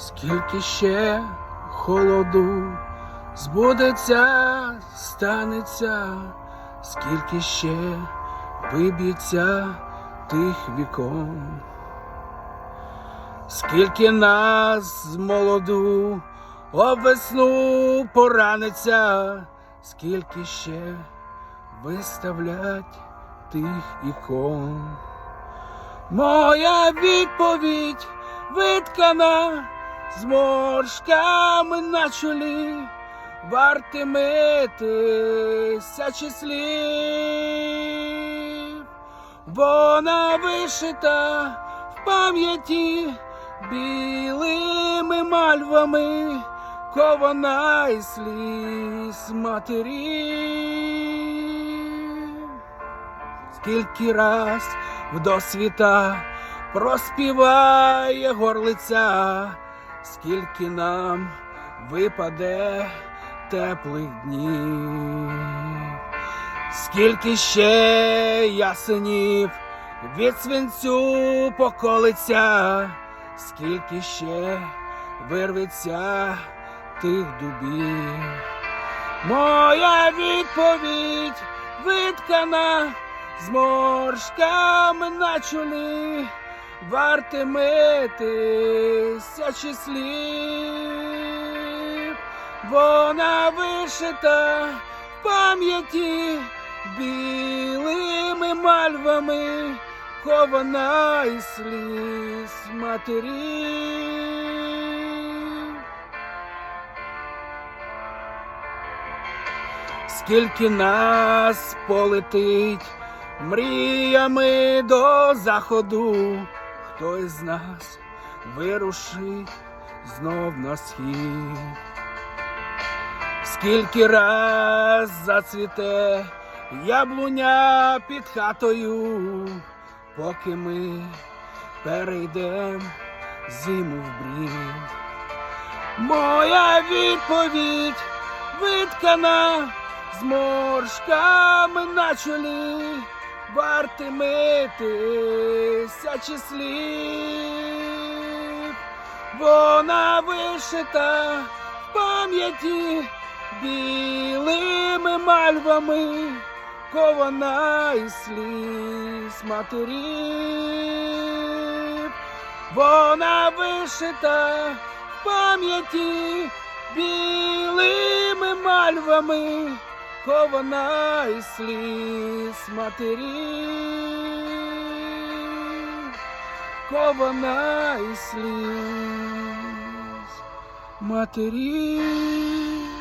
Скільки ще холоду збудеться, станеться, скільки ще виб'ється тих вікон, скільки нас з молоду об весну пораниться, скільки ще виставлять тих ікон. Моя відповідь виткана зморшками на чолі, вартими тисячі слів. Вона вишита в пам'яті білими мальвами, кована із сліз матерів. Скільки раз в досвіта проспіває горлиця, скільки нам випаде теплих днів, скільки ще ясенів від свинцю поколиться, скільки ще вирветься тих дубів. Моя відповідь виткана зморшками на чолі, вартими тисячі слів. Вона вишита в пам'яті білими мальвами, кована із сліз матерів. Скільки нас полетить мріями до заходу, хто із нас вирушить знов на схід, скільки раз зацвіте яблуня під хатою, поки ми перейдем зиму в брід. Моя відповідь виткана зморшками на чолі, вартими тисячі слів. Вона вишита в пам'яті білими мальвами, кована із сліз матерів. Вона вишита в пам'яті білими мальвами, кована і сліз матерів, кована і сліз матерів.